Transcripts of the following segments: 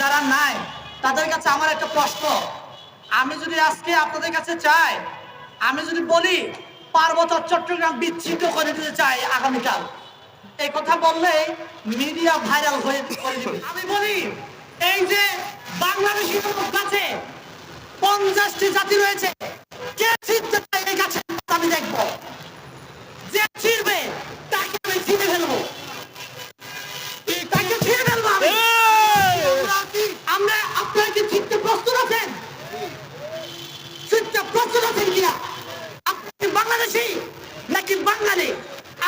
যারা নাই, তাদের কাছে আমার একটা প্রশ্ন। আমি যদি আজকে আপনাদের কাছে চাই, আমি যদি বলি পার্বত্য চট্টগ্রাম বিচ্ছিন্ন করে দিতে চাই আগামীকাল, এই কথা বললে মিডিয়া ভাইরাল হয়ে আমি বলি, এই যে বাংলাদেশি কাছে পঞ্চাশটি জাতি রয়েছে, কে চায় এই পাতা আমি দেখব। যে ছিঁড়বে তাকে আমি ছিঁড়ে ফেলব তাকে ছিঁড়ে ফেলব আমি আমরা আপনারা কি ছিঁড়তে প্রস্তুত আছেন ছিঁড়তে প্রস্তুত আছেন কিনা আপনি কি বাংলাদেশি নাকি বাঙালি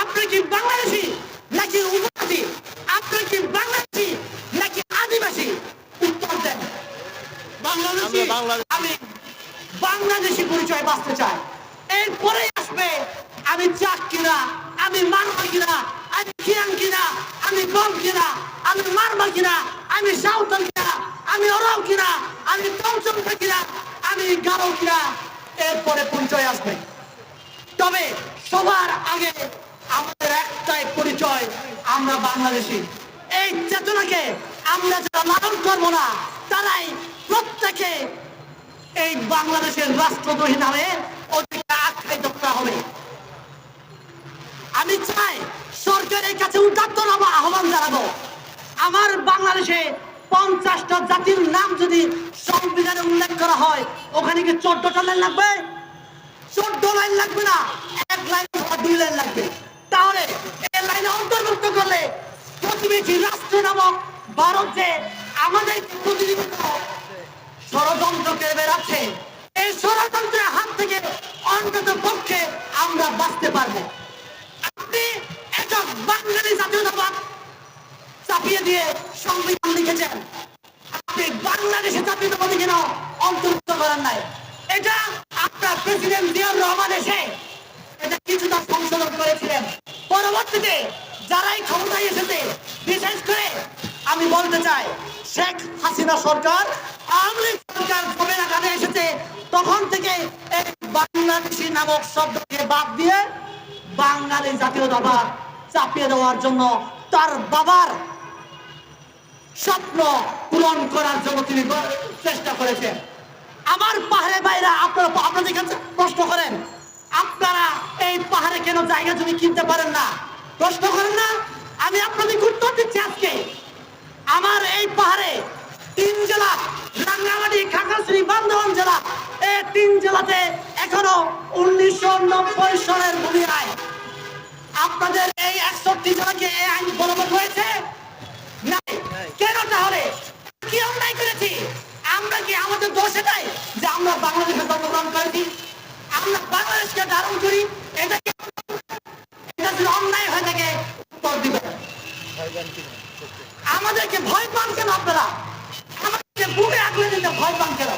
আপনি কি বাংলাদেশি নাকি উপজাতি আপনি কি বাংলাদেশি নাকি আদিবাসী উত্তর দেন বাংলাদেশি আমি বাংলাদেশি পরিচয় বাঁচতে চাই। এরপরে আসবে আমি চাক কিনা আমি মারমা কিনা আমি খিয়াং কিনা আমি গম কিনা আমি মারমা কিনা আমি সাঁওতাল কিনা আমি ওরাও কিনা আমি টমচমকা কিনা আমি গারো কিনা এরপরে পরিচয় আসবে। তবে সবার আগে আমাদের একটাই পরিচয় আমরা বাংলাদেশি। এই চেতনাকে আমরা যারা লালন করব না তারাই প্রত্যেকে এই বাংলাদেশের রাষ্ট্রদ্রোহী নামে ওদেরকে আখ্যায়িত করা হবে। আমি চাই সরকারের কাছে আহ্বান জানাব। আমার বাংলাদেশে পঞ্চাশটা জাতির নাম যদি সংবিধানে উল্লেখ করা হয়, ওখানে কি চোদ্দটা লাইন লাগবে? চোদ্দ লাইন লাগবে না, এক লাইন দুই লাইন লাগবে। তাহলে এই লাইনে অন্তর্ভুক্ত করলে প্রতিবেশী রাষ্ট্র নামক ভারত যে আমাদের প্রতিনিধিত্ব বেড়াচ্ছে এই ষড়যন্ত্রের হাত থেকে অন্তত পক্ষে আমরা বাঁচতে পারব। আপনি একটা বাঙালি জাতীয়তাবাদ চাপিয়ে দিয়ে সংবিধান লিখেছেন। আপনি বাংলাদেশে জাতীয়তাবাদী কেন অন্তর্ভুক্ত করেন নাই? এটা আপনার প্রেসিডেন্ট জিয়াউর রহমান এসে এটা কিছুটা সংশোধন করেছিলেন। পরবর্তীতে যারাই ক্ষমতায় এসেছে, বিশেষ করে আমি বলতে চাই শেখ হাসিনা সরকার, আওয়ামী লীগ সরকার যবে নাগাদে এসেছে তখন থেকে এই বাংলাদেশি নামক শব্দকে বাদ দিয়ে বাঙালি জাতীয়তাবাদ চাপিয়ে দেওয়ার জন্য তার বাবার স্বপ্ন পূরণ করার জন্য তিনি চেষ্টা করেছেন। আমার পাহাড়ে বাইরা আপনারা আপনাদের কাছে প্রশ্ন করেন, আপনারা এই পাহাড়ে কেন জায়গা জমি কিনতে পারেন না? প্রশ্ন করেন না? আমি আপনাদের উত্তর দিচ্ছি আজকে। আমার এই পাহাড়ে তিন জেলা, রাঙ্গামাটি, খাগড়াছড়ি বান্দরবান জেলা তিন জেলাতে এখনও উনিশশো নব্বই সনের ভূমি আইন আপনাদের এই একষট্টি জেলাকে এই আইন বলবৎ হয়েছে? কেন তাহলে? কি অন্যায় করেছি? আমরা কি আমাদের দোষ এটাই যে আমরা বাংলাদেশে জন্মগ্রহণ করেছি? আমরা বাংলাদেশকে ধারণ করি, এটা কি এটা যদি অন্যায় হয়ে থাকে, উত্তর দিবেন আমাদেরকে ভয় পান কেন আপনারা? আমাদেরকে বুকে আগলে দিতে ভয় পান কেন?